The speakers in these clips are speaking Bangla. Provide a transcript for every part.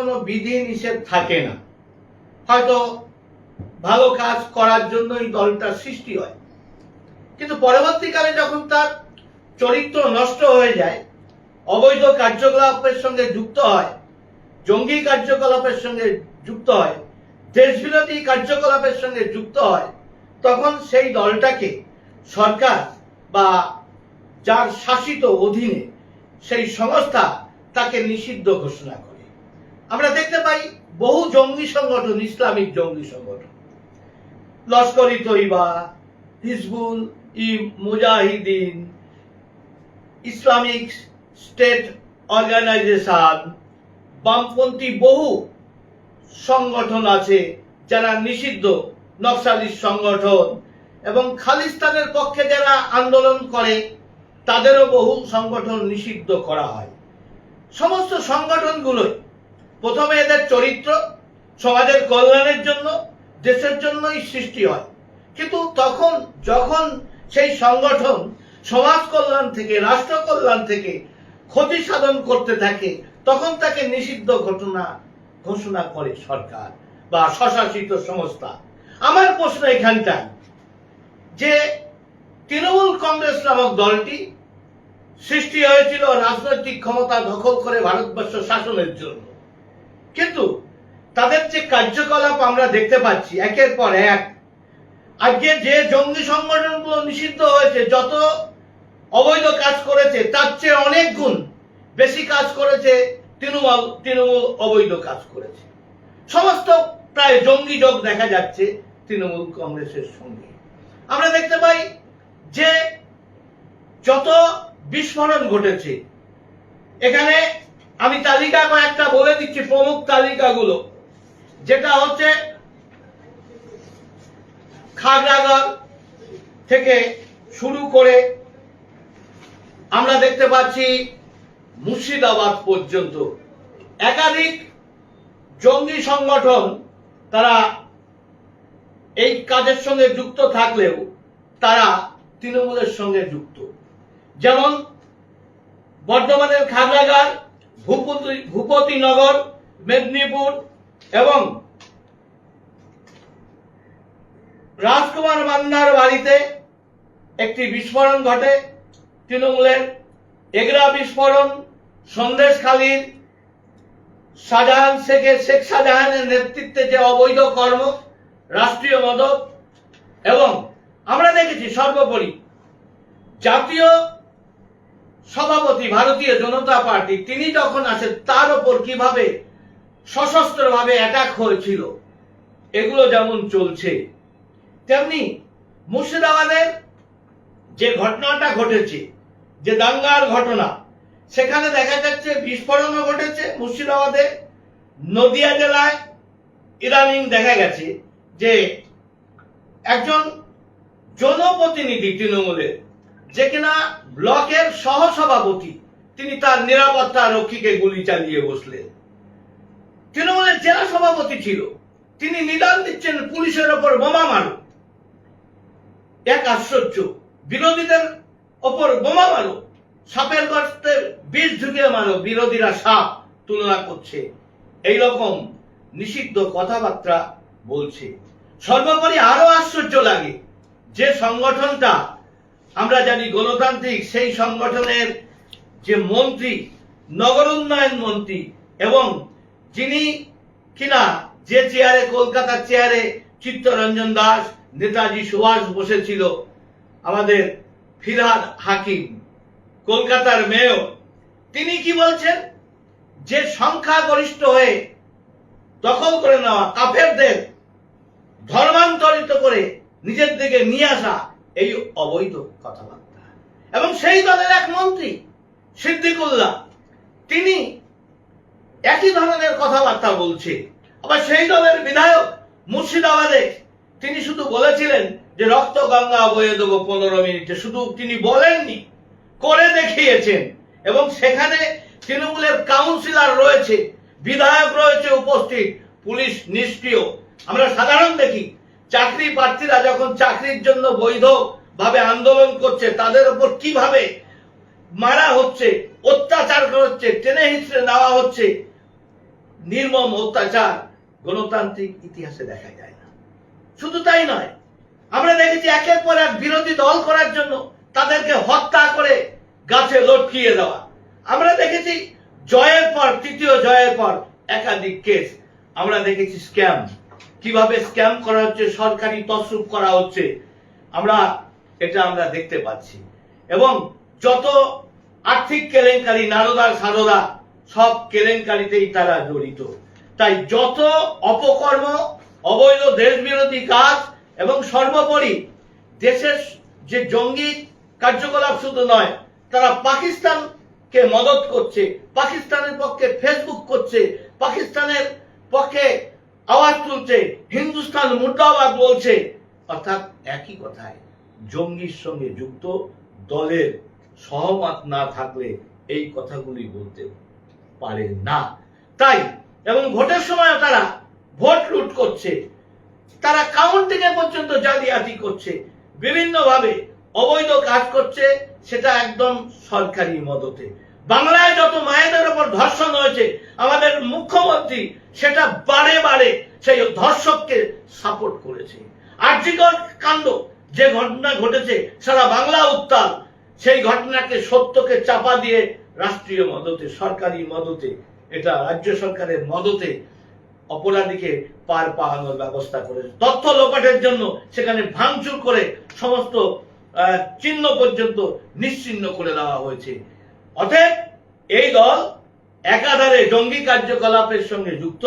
কোনো বিধি নিষেধ থাকে না। হয়তো ভালো কাজ করার জন্যই দলটা সৃষ্টি হয়। কিন্তু পরবর্তীকালে যখন তার চরিত্র নষ্ট হয়ে যায়, অবৈধ কার্যকলাপের সঙ্গে যুক্ত হয়, জঙ্গি কার্যকলাপের সঙ্গে যুক্ত হয়, দেশবিরোধী কার্যকলাপের সঙ্গে যুক্ত হয়, তখন সেই দলটাকে সরকার বা যার শাসিত অধীনে সেই সংস্থা তাকে নিষিদ্ধ ঘোষণা করে। আমরা দেখতে পাই বহু জঙ্গি সংগঠন, ইসলামিক জঙ্গি সংগঠন। Lashkar Taiba, Hizbul e Mujahideen, Islamic State organisation, বামপন্থী বহু সংগঠন আছে যারা নিষিদ্ধ নকশালি সংগঠন এবং খালিস্তানের পক্ষে যারা আন্দোলন করে, তাদেরও বহু সংগঠন নিষিদ্ধ করা হয়। সমস্ত সংগঠনগুলোই প্রথমে এদের চরিত্র সমাজের কল্যাণের জন্য, দেশের জন্যই সৃষ্টি হয়। কিন্তু তখন, যখন সেই সংগঠন সমাজ কল্যাণ থেকে, রাষ্ট্র কল্যাণ থেকে ক্ষতি সাধন করতে থাকে, তখন তাকে নিষিদ্ধ ঘটনা ঘোষণা করে সরকার বা স্বশাসিত সংস্থা। আমার প্রশ্ন এখানটায়, যে তৃণমূল কংগ্রেস নামক দলটি সৃষ্টি হয়েছিল রাজনৈতিক ক্ষমতা দখল করে ভারতবর্ষ শাসনের জন্য। কিন্তু তাদের যে কার্যকলাপ আমরা দেখতে পাচ্ছি, একের পর এক। আজকে যে জঙ্গি সংগঠনগুলো নিষিদ্ধ হয়েছে, যত অবৈধ কাজ করেছে, তার চেয়ে অনেক গুণ বেশি কাজ করেছে তৃণমূল তৃণমূল অবৈধ কাজ করেছে। সমস্ত প্রায় জঙ্গি যোগ দেখা যাচ্ছে তৃণমূল কংগ্রেসের সঙ্গে। আমরা দেখতে পাই যে যত বিস্ফোরণ ঘটেছে, এখানে আমি তালিকা কয়েকটা বলে দিচ্ছি প্রমুখ তালিকাগুলো। যেটা হচ্ছে খাগড়াগড় থেকে শুরু করে আমরা দেখতে পাচ্ছি মুর্শিদাবাদ পর্যন্ত। একাধিক জঙ্গি সংগঠন তারা এই কাজের সঙ্গে যুক্ত থাকলেও তারা তৃণমূলের সঙ্গে যুক্ত। যেমন বর্ধমানের খাগড়াগাড় ভূপতি ভূপতিনগর মেদিনীপুর এবং রাজকুমার মান্নার বাড়িতে একটি বিস্ফোরণ ঘটে। তৃণমূলের এগরা বিস্ফোরণ সন্দেশখালীর শাহজাহান শেখের, শেখ শাহজাহানের নেতৃত্বে যে অবৈধ কর্ম, রাষ্ট্রীয় মদত এবং আমরা দেখেছি সর্বোপরি জাতীয় সভাপতি ভারতীয় জনতা পার্টি, তিনি যখন আসেন, তার ওপর কীভাবে সশস্ত্রভাবে অ্যাটাক হয়েছিল, এগুলো যেমন চলছে, তেমনি মুর্শিদাবাদের যে ঘটনাটা ঘটেছে, যে দাঙ্গার ঘটনা, সেখানে দেখা যাচ্ছে বিস্ফোরণও ঘটেছে মুর্শিদাবাদে। নদিয়া জেলায় ইদানিং দেখা গেছে যে একজন জনপ্রতিনিধি তৃণমূলের, যে কিনা ব্লকের সহসভাপতি। তিনি তার নিরাপত্তা রক্ষীকে গুলি চালিয়ে বসলেন। তৃণমূলের জেলা সভাপতি ছিল। তিনি নিদান দিচ্ছেন পুলিশের ওপর বোমা মারো এক আশ্চর্য, বিরোধীদের ওপর বোমা মারো সাপের গর্তে বিষ ঢুকিয়ে মারো, বিরোধীরা সাপ তুলনা করছে। এই রকম নিষিদ্ধ কথাবার্তা বলছে। সর্বোপরি আরও আশ্চর্য লাগে যে সংগঠনটা আমরা জানি গণতান্ত্রিক সেই সংগঠনের যে মন্ত্রী, নগর উন্নয়ন মন্ত্রী এবং যিনি কিনা যে চেয়ারে কলকাতার চেয়ারে চিত্তরঞ্জন দাস, নেতাজি সুভাষ বসেছিল আমাদের ফিরহাদ হাকিম, কলকাতার মেয়র, তিনি কি বলছেন? যে সংখ্যা গরিষ্ঠ হয়ে দখল করে নেওয়া কাফেরদের ধর্মান্তরিত করে নিজের দিকে নিয়ে আসা এই অবৈধ কথাবার্তা। এবং সেই দলের এক মন্ত্রী, সিদ্দিকুল্লাহ, তিনি একই ধরনের কথাবার্তা বলছে। আবার সেই দলের বিধায়ক মুর্শিদাবাদে তিনি শুধু বলেছিলেন যে, রক্ত, গঙ্গা বয়ে দেবো পনেরো মিনিটে। শুধু তিনি বলেননি, করে দেখিয়েছেন। এবং সেখানে তৃণমূলের কাউন্সিলর রয়েছে, বিধায়ক রয়েছে উপস্থিত, পুলিশ নিষ্ক্রিয়। আমরা সাধারণ দেখি চাকরি প্রার্থীরা যখন চাকরির জন্য বৈধ ভাবে আন্দোলন করছে, তাদের উপর কীভাবে মারা হচ্ছে, অত্যাচার হচ্ছে টেনে হিচড়ে নেওয়া হচ্ছে, নির্মম অত্যাচার গণতান্ত্রিক ইতিহাসে দেখা যায় না। শুধু তাই নয়, আমরা দেখেছি একের পর এক বিরোধী দল করার জন্য তাদেরকে হত্যা করে গাছে লটকিয়ে দেওয়া। আমরা দেখেছি জয়ের পর, তৃতীয় জয়ের পর একাধিক কেস, আমরা দেখেছি স্ক্যাম। কীভাবে স্ক্যাম করা হচ্ছে, সরকারি তসরুপ করা হচ্ছে, আমরা এটা আমরা দেখতে পাচ্ছি। এবং যত আর্থিক কেলেঙ্কারি, নারদা সারদা, সব কেলেঙ্কারিতেই তারা জড়িত। তাই যত অপকর্ম, অবৈধ দেশ বিরোধী কাজ এবং সর্বোপরি দেশের যে জঙ্গি কার্যকলাপ শুধু নয়, তারা পাকিস্তানকে মদত করছে, পাকিস্তানের পক্ষে ফেসবুক করছে, পাকিস্তানের পক্ষে আওয়াজ তুলছে, হিন্দুস্তান মুর্দাবাদ বলছে। অর্থাৎ একই কথায় জঙ্গির সঙ্গে যুক্ত দলের সহমত না থাকলে এই কথাগুলি বলতে পারে না। তাই, এবং ভোটের সময় তারা ভোট লুট করছে। তারা কাউন্টিং এ পর্যন্ত জালিয়াতি করছে। বিভিন্ন ভাবে অবৈধ কাজ করছে, সেটা একদম সরকারি মদতে। বাংলায় যত মায়েদের ওপর ধর্ষণ হয়েছে, আমাদের মুখ্যমন্ত্রী সেটা বারে বারে সেই ধর্ষককে সাপোর্ট করেছে। আর্যিকর কাণ্ড, যে ঘটনা ঘটেছে, সারা বাংলা উত্তাল, সেই ঘটনাকে সত্যকে চাপা দিয়ে রাষ্ট্রীয় মদতে, সরকারি মদতে, এটা রাজ্য সরকারের মদতে অপরাধীকে পার পাহানোর ব্যবস্থা করেছে। তথ্য লোপাটের জন্য সেখানে ভাঙচুর করে সমস্ত চিহ্ন পর্যন্ত নিশ্চিহ্ন করে দেওয়া হয়েছে। অতএব এই দল একাধারে জঙ্গি কার্যকলাপের সঙ্গে যুক্ত,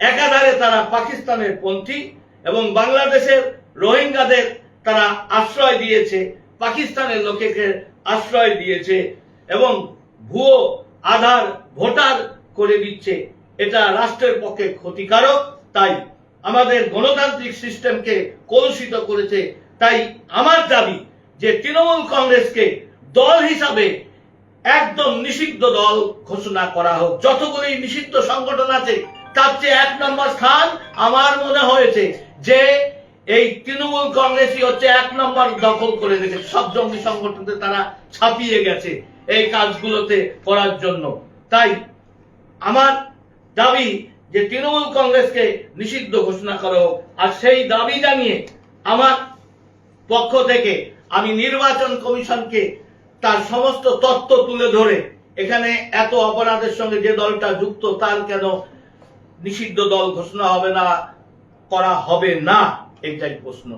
একাধারে তারা পাকিস্তানের পন্থী এবং বাংলাদেশের রোহিঙ্গাদের তারা আশ্রয় দিয়েছে, পাকিস্তানের লোকেকে আশ্রয় দিয়েছে এবং ভুয়ো আধার, ভোটার করে দিচ্ছে। এটা রাষ্ট্রের পক্ষে ক্ষতিকারক, তাই আমাদের গণতান্ত্রিক সিস্টেমকে কলুষিত করেছে। তাই আমার দাবি যে তৃণমূল কংগ্রেসকে দল হিসাবে একদম নিষিদ্ধ দল ঘোষণা করা হোক। যতগুলি নিষিদ্ধ সংগঠন আছে, তার চেয়ে এক নম্বর স্থান আমার মনে হয়েছে যে এই তৃণমূল কংগ্রেসই হচ্ছে এক নম্বর দখল করে রেখেছে। সব জঙ্গি সংগঠনকে তারা ছাপিয়ে গেছে এই কাজগুলোতে করার জন্য। তাই আমার দাবি যে তৃণমূল কংগ্রেসকে নিষিদ্ধ ঘোষণা করা হোক। আর সেই দাবি জানিয়ে আমার পক্ষ থেকে আমি নির্বাচন কমিশনকে তার সমস্ত তত্ত্ব তুলে ধরে এখানে এত অপরাধের সঙ্গে যে দলটা যুক্ত তার কেন নিষিদ্ধ দল ঘোষণা হবে না, করা হবে না, এইটাই প্রশ্ন।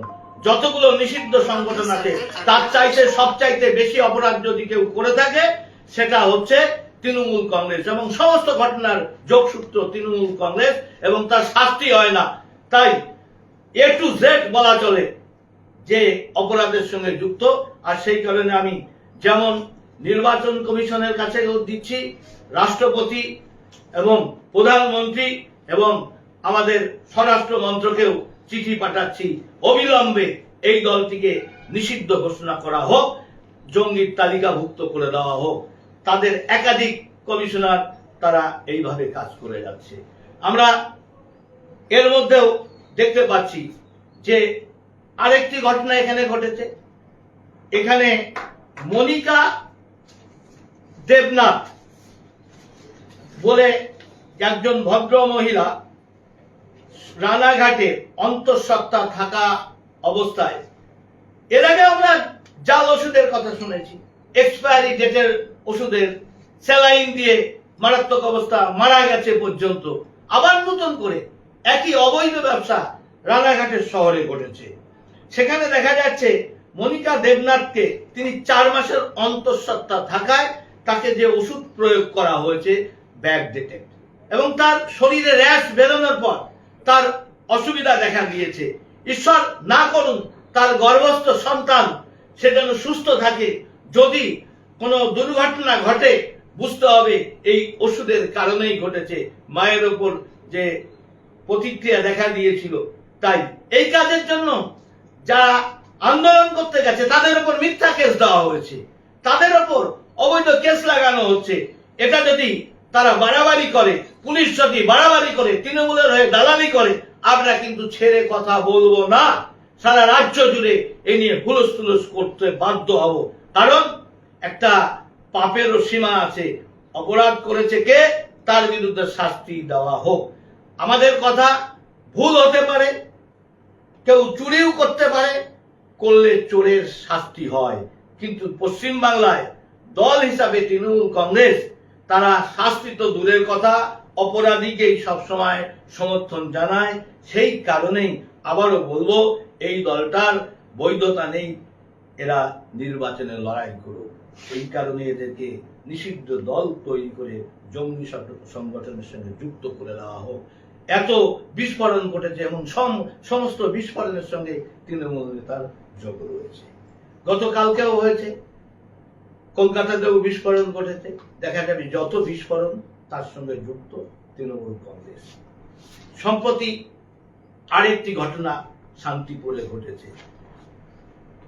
যতগুলো নিষিদ্ধ সংগঠন আছে, তার চাইতে, সব চাইতে বেশি অপরাধ যদি কেউ করে থাকে, সেটা হচ্ছে তৃণমূল কংগ্রেস। এবং সমস্ত ঘটনার যোগসূত্র তৃণমূল কংগ্রেস, এবং তার শাস্তি হয় না। তাই এ টু জেড বলা চলে যে অপরাধের সঙ্গে যুক্ত, আর সেই কারণে আমি যেমন নির্বাচন কমিশনের কাছে দিচ্ছি, রাষ্ট্রপতি এবং প্রধানমন্ত্রী এবং আমাদের স্বরাষ্ট্র মন্ত্রকেও চিঠি পাঠাচ্ছি। অবিলম্বে এই দলটিকে নিষিদ্ধ ঘোষণা করা হোক, জঙ্গির তালিকাভুক্ত করে দেওয়া হোক। তাদের একাধিক কমিশনার তারা এইভাবে কাজ করে যাচ্ছে। আমরা এর মধ্যেও দেখতে পাচ্ছি যে আরেকটি ঘটনা এখানে ঘটেছে। এখানে মনিকা দেবনাথ বলে একজন ভদ্র মহিলা রানাঘাটে অন্তঃসত্ত্বা থাকা অবস্থায়। এর আগে আমরা জাল ওষুধের কথা শুনেছি। এক্সপায়ারি ডেটের ওষুধের স্যালাইন দিয়ে মারাত্মক অবস্থা মারা গেছে পর্যন্ত। আবার নতুন করে একই অবৈধ ব্যবসা রানাঘাটের শহরে ঘটেছে। সেখানে দেখা যাচ্ছে মনিকা দেবনাথকে তিনি চার মাসের অন্তঃসত্ত্বা থাকায় তাকে যে ওষুধ প্রয়োগ করা হয়েছে ব্যাক ডেটেড এবং তার শরীরে র্যাশ বেরোনোর পর তার অসুবিধা দেখা দিয়েছে। ঈশ্বর না করুন, তার গর্ভস্থ সন্তান সে যেন সুস্থ থাকে। যদি কোনো দুর্ঘটনা ঘটে, বুঝতে হবে এই ওষুধের কারণেই ঘটেছে। মায়ের ওপর যে প্রতিক্রিয়া দেখা দিয়েছিল, তাই। এই কাজের জন্য যারা আন্দোলন করতে গেছে, তাদের উপর মিথ্যা কেস দেওয়া হয়েছে। তাদের ওপর অবৈধ কেস লাগানো হচ্ছে। এটা যদি তারা বাড়াবাড়ি করে, পুলিশ যদি বাড়াবাড়ি করে, তৃণমূলের হয়ে দালালি করে, আমরা কিন্তু ছেড়ে কথা বলব না। সারা রাজ্য জুড়ে এ নিয়ে হুলস তুলস করতে বাধ্য হব। কারণ একটা পাপেরও সীমা আছে। অপরাধ করেছে কে? তার বিরুদ্ধে শাস্তি দেওয়া হোক। আমাদের কথা ভুল হতে পারে, কেউ চুরিও করতে পারে করলে চোরের শাস্তি হয়। কিন্তু পশ্চিম বাংলায় দল হিসাবে তৃণমূল কংগ্রেস, তারা শাস্তি তো দূরের কথা, অপরাধীকেই সবসময় সমর্থন জানায়। সেই কারণেই আবারও বলব, এই দলটার বৈধতা নেই, এরা নির্বাচনে লড়াই করুক। এই কারণে এদেরকে নিষিদ্ধ দল তৈরি করে জঙ্গি সংগঠনের সঙ্গে যুক্ত করে দেওয়া হোক। এত বিস্ফোরণ ঘটেছে এবং সমস্ত বিস্ফোরণের সঙ্গে তৃণমূল নেতার যোগ রয়েছে। গতকালকেও হয়েছে। কলকাতাতেও বিস্ফোরণ ঘটেছে। দেখা যাবে যত বিস্ফোরণ, তার সঙ্গে যুক্ত তৃণমূল কংগ্রেস। সম্প্রতি আরেকটি ঘটনা শান্তিপুরে ঘটেছে।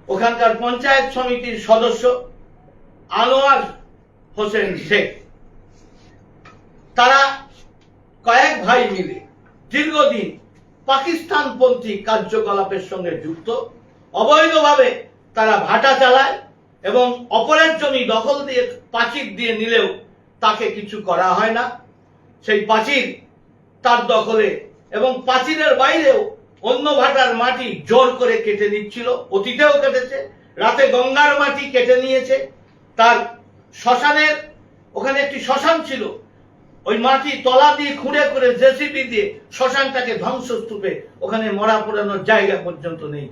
ওখানকার পঞ্চায়েত সমিতির সদস্য আনোয়ার হোসেন শেখ, তারা কয়েক ভাই মিলে দীর্ঘদিন পাকিস্তানপন্থী কার্যকলাপের সঙ্গে যুক্ত অবৈধভাবে তারা ভাটা চালায় এবং অপরের জমি দখল দিয়ে, পাচির দিয়ে নিলেও তাকে কিছু করা হয় না। সেই পাচির তার দখলে এবং পাচিরের বাইরেও অন্য ভাটার মাটি জোর করে কেটে নিচ্ছিল, অতীতেও কেটেছে, রাতে গঙ্গার মাটি কেটে নিয়েছে। তার শ্মশানের, ওখানে একটি শ্মশান ছিল, ওই মাটি তলা দিয়ে খুঁড়ে করে জেসিবি দিয়ে শ্মশানটাকে ধ্বংসস্তূপে, ওখানে মরা পোড়ানোর জায়গা পর্যন্ত নেই।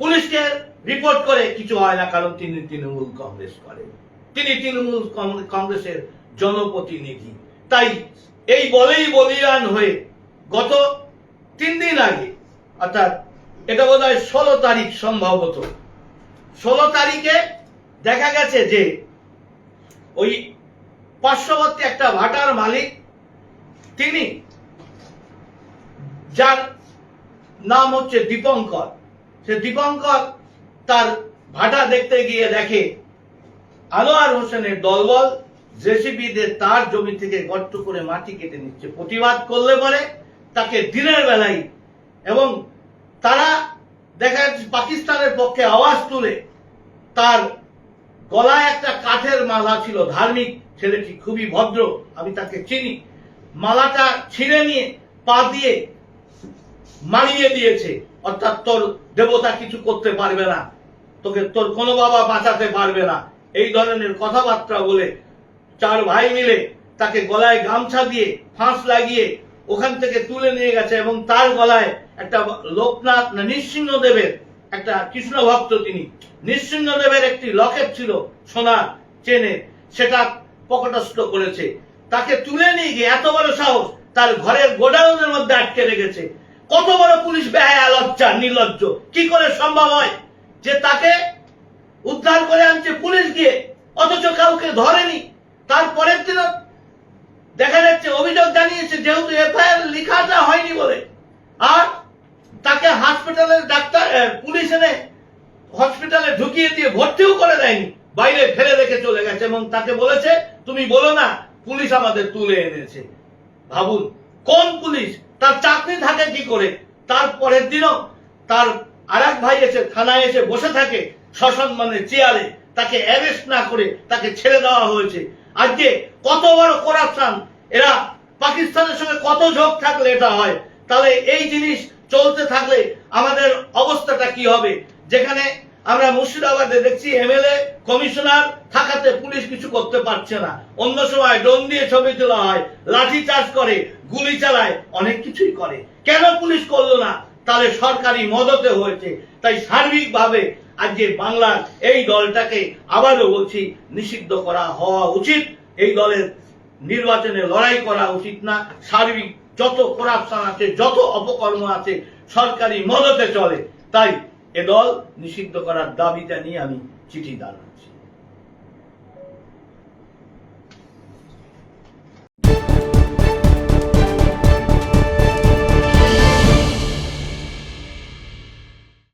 পুলিশকে রিপোর্ট করে কিছু হয় না, কারণ তিনি তৃণমূল কংগ্রেস করেন। তিনি তৃণমূল কংগ্রেসের জনপ্রতিনিধি। তাই এই বলেই বলিয়ান হয়ে গত তিন দিন আগে, অর্থাৎ এটা বোধ হয় ষোলো তারিখ সম্ভবত, ষোলো তারিখে দেখা গেছে যে ওই পার্শ্ববর্তী একটা ভাটার মালিক, তিনি যার নাম হচ্ছে দীপঙ্কর সে দীপঙ্কর তার ভাটা দেখতে গিয়ে দেখে, আনোয়ার হোসেনের দলবল জেসিবিদের তার জমি থেকে গর্ত করে মাটি কেটে নিচ্ছে। প্রতিবাদ করলে পরে তাকে দিনের বেলায় এবং তারা দেখা যাচ্ছে পাকিস্তানের পক্ষে আওয়াজ তুলে তার গলায় একটা কাঠের মালা ছিল, ধার্মিক ছেলেটি খুবই ভদ্র, আমি তাকে চিনি। মালাটা ছিঁড়ে নিয়ে পা দিয়ে মারিয়ে দিয়েছে অর্থাৎ তোর দেবতা কিছু করতে পারবে না। তোকে তোর কোনো বাবা বাঁচাতে পারবে না। এই ধরনের কথাবার্তা বলে চার ভাই মিলে তাকে গলায় গামছা দিয়ে ফাঁস লাগিয়ে ওখান থেকে তুলে নিয়ে গেছে এবং তার গলায় একটা লোকনাথ না নৃসিংহদেবের একটা কৃষ্ণ ভক্ত তিনি। নৃসিংহদেবের একটি লকেট ছিল সোনার চেনে। সেটা পকটস্থ করেছে। তাকে তুলে নিয়ে গিয়ে এত বড় সাহস তার ঘরের গোডাউনের মধ্যে আটকে রেখেছে। কত বড় পুলিশ বেহায়া লজ্জা, নির্লজ্জ। কি করে সম্ভব হয় যে তাকে উদ্ধার করে আনছে পুলিশ গিয়ে? অথচ কাউকে ধরেনি। তারপরের দিন দেখা যাচ্ছে, অভিযোগ জানিয়েছে যেহেতু এফআইআর লেখাটা হয়নি বলে। আর তাকে হাসপাতালের ডাক্তার পুলিশ এনে হসপিটালে ঢুকিয়ে দিয়ে ভর্তিও করে দেয়নি। বাইরে ফেলে রেখে চলে গেছে এবং তাকে বলেছে, তুমি বলো না, পুলিশ আমাদের তুলে এনেছে। ভাবুন, কোন পুলিশ তার চাকরি থাকে কি করে? তার পরের দিনও তার আর ভাই এসে থানায় এসে বসে থাকে সসম্মানের চেয়ারে। তাকে অ্যারেস্ট না করে তাকে ছেড়ে দেওয়া হয়েছে। আজকে কত বড় করাপশন। এরা পাকিস্তানের সঙ্গে কত ঝোঁক থাকলে এটা হয়? তাহলে এই জিনিস চলতে থাকলে আমাদের অবস্থাটা কি হবে? যেখানে আমরা মুর্শিদাবাদে দেখছি এমএলএ, কমিশনার থাকাতে পুলিশ কিছু করতে পারছে না। অন্য সময় ড্রোন দিয়ে ছবি তোলা হয়, লাঠি চার্জ করে, গুলি চালায়, অনেক কিছুই করে। কেন পুলিশ করল না? তাহলে সরকারি মদতে হয়েছে। তাই সার্বিকভাবে আজকে বাংলার এই দলটাকে আবারও বলছি, নিষিদ্ধ করা হওয়া উচিত। এই দলের নির্বাচনে লড়াই করা উচিত না। সার্বিক যত করাপশন আছে, যত অপকর্ম আছে, সরকারি মদতে চলে। তাই এ দল নিষিদ্ধ করার দাবি জানিয়ে আমি চিঠি দাঁড়াচ্ছি।